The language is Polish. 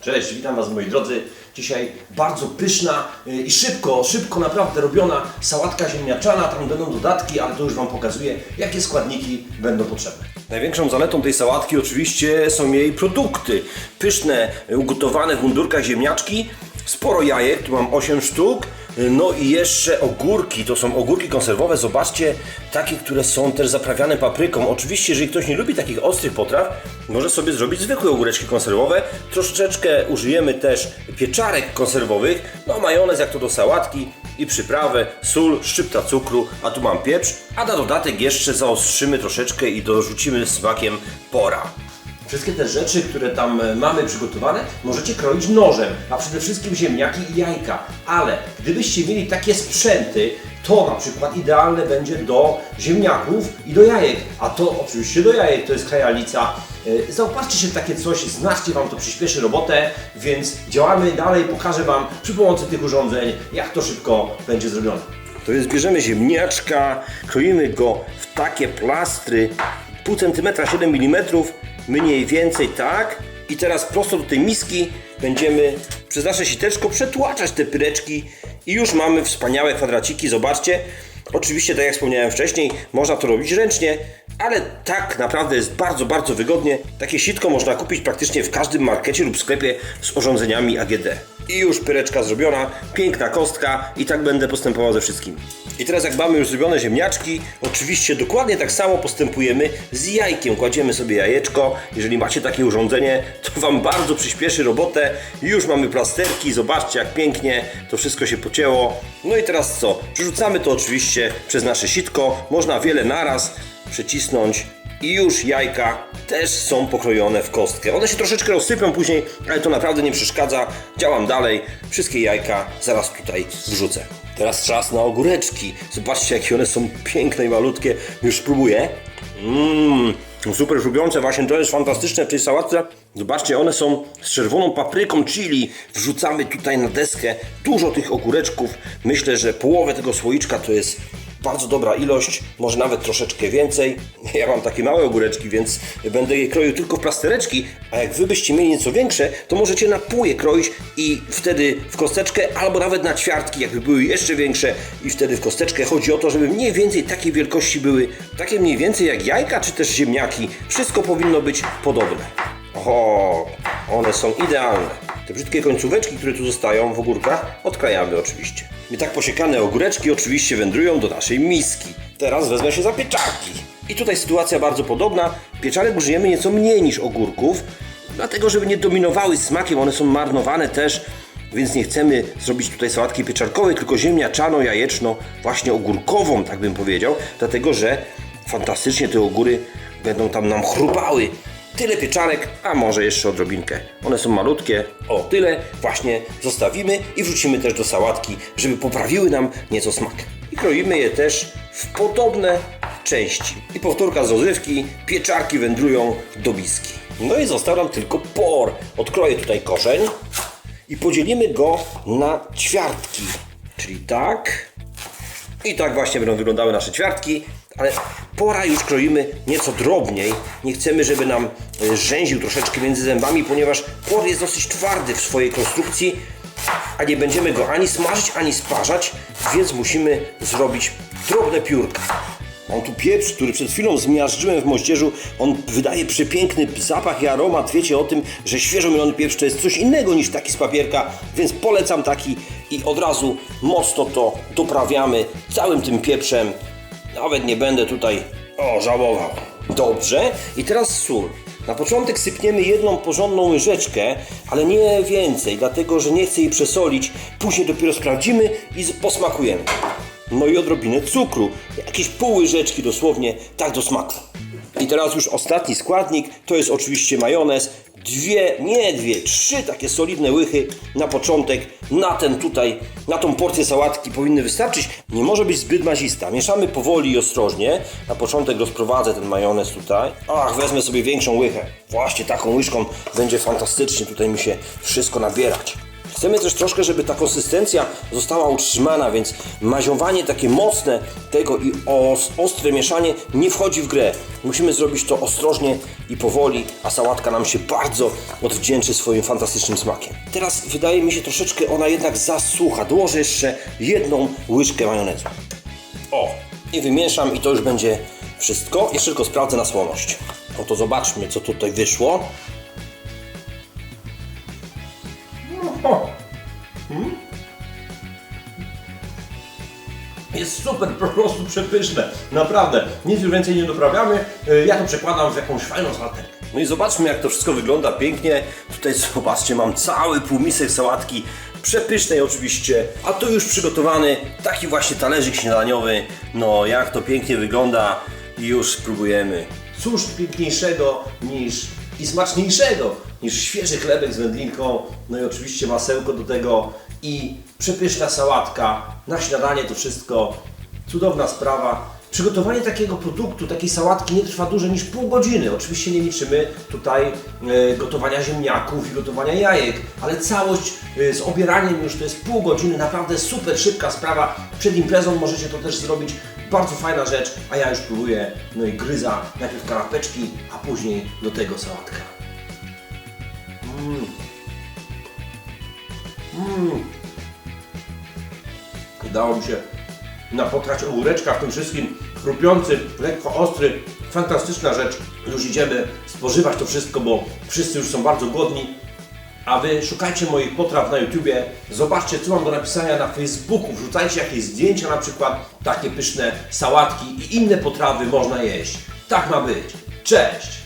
Cześć, witam Was moi drodzy. Dzisiaj bardzo pyszna y, i szybko, szybko naprawdę robiona sałatka ziemniaczana. Tam będą dodatki, ale to już Wam pokazuję, jakie składniki będą potrzebne. Największą zaletą tej sałatki oczywiście są jej produkty. Pyszne, ugotowane w mundurkach ziemniaczki, sporo jajek, tu mam 8 sztuk, no i jeszcze ogórki, to są ogórki konserwowe, zobaczcie, takie, które są też zaprawiane papryką. Oczywiście, jeżeli ktoś nie lubi takich ostrych potraw, może sobie zrobić zwykłe ogóreczki konserwowe. Troszeczkę użyjemy też pieczarek konserwowych, no majonez jak to do sałatki i przyprawę, sól, szczypta cukru, a tu mam pieprz, a na dodatek jeszcze zaostrzymy troszeczkę i dorzucimy smakiem pora. Wszystkie te rzeczy, które tam e, mamy przygotowane, możecie kroić nożem, a przede wszystkim ziemniaki i jajka. Ale gdybyście mieli takie sprzęty, to na przykład idealne będzie do ziemniaków i do jajek. A to oczywiście do jajek, to jest krajalica. E, Zaopatrzcie się w takie coś, znaczcie Wam to przyspieszy robotę, więc działamy dalej, pokażę Wam przy pomocy tych urządzeń, jak to szybko będzie zrobione. To jest, bierzemy ziemniaczka, kroimy go w takie plastry, pół centymetra, 7 mm, mniej więcej tak. I teraz prosto do tej miski będziemy przez nasze siteczko przetłaczać te pyreczki i już mamy wspaniałe kwadraciki, zobaczcie. Oczywiście, tak jak wspomniałem wcześniej, można to robić ręcznie, ale tak naprawdę jest bardzo, bardzo wygodnie. Takie sitko można kupić praktycznie w każdym markecie lub sklepie z urządzeniami AGD. I już pyreczka zrobiona, piękna kostka i tak będę postępował ze wszystkimi. I teraz jak mamy już zrobione ziemniaczki, oczywiście dokładnie tak samo postępujemy z jajkiem. Kładziemy sobie jajeczko, jeżeli macie takie urządzenie, to Wam bardzo przyspieszy robotę. Już mamy plasterki, zobaczcie jak pięknie to wszystko się pocięło. No i teraz co? Przerzucamy to oczywiście przez nasze sitko, można wiele naraz przycisnąć i już jajka też są pokrojone w kostkę. One się troszeczkę rozsypią później, ale to naprawdę nie przeszkadza. Działam dalej. Wszystkie jajka zaraz tutaj wrzucę. Teraz czas na ogóreczki. Zobaczcie, jakie one są piękne i malutkie. Już spróbuję. Mmm, super żubiące. Właśnie to jest fantastyczne w tej sałatce. Zobaczcie, one są z czerwoną papryką chili. Wrzucamy tutaj na deskę dużo tych ogóreczków. Myślę, że połowę tego słoiczka to jest bardzo dobra ilość, może nawet troszeczkę więcej. Ja mam takie małe ogóreczki, więc będę je kroił tylko w plastereczki, a jak wy byście mieli nieco większe, to możecie na pół je kroić i wtedy w kosteczkę, albo nawet na ćwiartki, jakby były jeszcze większe i wtedy w kosteczkę. Chodzi o to, żeby mniej więcej takiej wielkości były, takie mniej więcej jak jajka, czy też ziemniaki. Wszystko powinno być podobne. O, one są idealne. Te brzydkie końcóweczki, które tu zostają w ogórkach, odkrajamy oczywiście. I tak posiekane ogóreczki oczywiście wędrują do naszej miski. Teraz wezmę się za pieczarki. I tutaj sytuacja bardzo podobna. Pieczarek użyjemy nieco mniej niż ogórków, dlatego żeby nie dominowały smakiem, one są marnowane też, więc nie chcemy zrobić tutaj sałatki pieczarkowej, tylko ziemniaczaną, jajeczną, właśnie ogórkową, tak bym powiedział, dlatego że fantastycznie te ogóry będą tam nam chrupały. Tyle pieczarek, a może jeszcze odrobinkę. One są malutkie. O, tyle właśnie zostawimy i wrzucimy też do sałatki, żeby poprawiły nam nieco smak. I kroimy je też w podobne części. I powtórka z rozrywki, pieczarki wędrują do miski. No i został nam tylko por. Odkroję tutaj korzeń i podzielimy go na ćwiartki. Czyli tak, i tak właśnie będą wyglądały nasze ćwiartki, ale pora już kroimy nieco drobniej. Nie chcemy, żeby nam e, rzęził troszeczkę między zębami, ponieważ por jest dosyć twardy w swojej konstrukcji, a nie będziemy go ani smażyć, ani sparzać, więc musimy zrobić drobne piórka. Mam tu pieprz, który przed chwilą zmiażdżyłem w moździerzu. On wydaje przepiękny zapach i aromat. Wiecie o tym, że świeżo mielony pieprz to jest coś innego niż taki z papierka, więc polecam taki i od razu mocno to doprawiamy całym tym pieprzem. Nawet nie będę tutaj o, żałował. Dobrze. I teraz sól. Na początek sypniemy jedną porządną łyżeczkę, ale nie więcej, dlatego że nie chcę jej przesolić. Później dopiero sprawdzimy i posmakujemy. No i odrobinę cukru. Jakieś pół łyżeczki dosłownie, tak do smaku. I teraz już ostatni składnik, to jest oczywiście majonez. Dwie, nie dwie, trzy takie solidne łychy na początek, na ten tutaj, na tą porcję sałatki powinny wystarczyć. Nie może być zbyt mazista. Mieszamy powoli i ostrożnie. Na początek rozprowadzę ten majonez tutaj. Ach, wezmę sobie większą łychę. Właśnie taką łyżką będzie fantastycznie tutaj mi się wszystko nabierać. Chcemy też troszkę, żeby ta konsystencja została utrzymana, więc maziowanie takie mocne tego i os ostre mieszanie nie wchodzi w grę. Musimy zrobić to ostrożnie i powoli, a sałatka nam się bardzo odwdzięczy swoim fantastycznym smakiem. Teraz wydaje mi się troszeczkę ona jednak zasucha. Dołożę jeszcze jedną łyżkę majonezu. O, i wymieszam i to już będzie wszystko. Jeszcze tylko sprawdzę na słoność. No to zobaczmy, co tutaj wyszło. Jest super, po prostu przepyszne. Naprawdę. Nic już więcej nie doprawiamy. E, Ja to przekładam w jakąś fajną sałatę. No i zobaczmy, jak to wszystko wygląda pięknie. Tutaj zobaczcie, mam cały półmisek sałatki. Przepysznej oczywiście, a tu już przygotowany taki właśnie talerzyk śniadaniowy. No, jak to pięknie wygląda i już spróbujemy. Cóż piękniejszego niż i smaczniejszego niż świeży chlebek z wędlinką, no i oczywiście masełko do tego i przepyszna sałatka. Na śniadanie to wszystko. Cudowna sprawa. Przygotowanie takiego produktu, takiej sałatki nie trwa dłużej niż pół godziny. Oczywiście nie liczymy tutaj e, gotowania ziemniaków i gotowania jajek, ale całość e, z obieraniem już to jest pół godziny. Naprawdę super szybka sprawa. Przed imprezą możecie to też zrobić. Bardzo fajna rzecz, a ja już próbuję. No i gryza, najpierw kanapeczki, a później do tego sałatka. Udało mi się napotkać ogóreczka w tym wszystkim, chrupiący, lekko ostry, fantastyczna rzecz. Już idziemy spożywać to wszystko, bo wszyscy już są bardzo głodni. A Wy szukajcie moich potraw na YouTubie, zobaczcie co mam do napisania na Facebooku, wrzucajcie jakieś zdjęcia na przykład, takie pyszne sałatki i inne potrawy można jeść. Tak ma być. Cześć!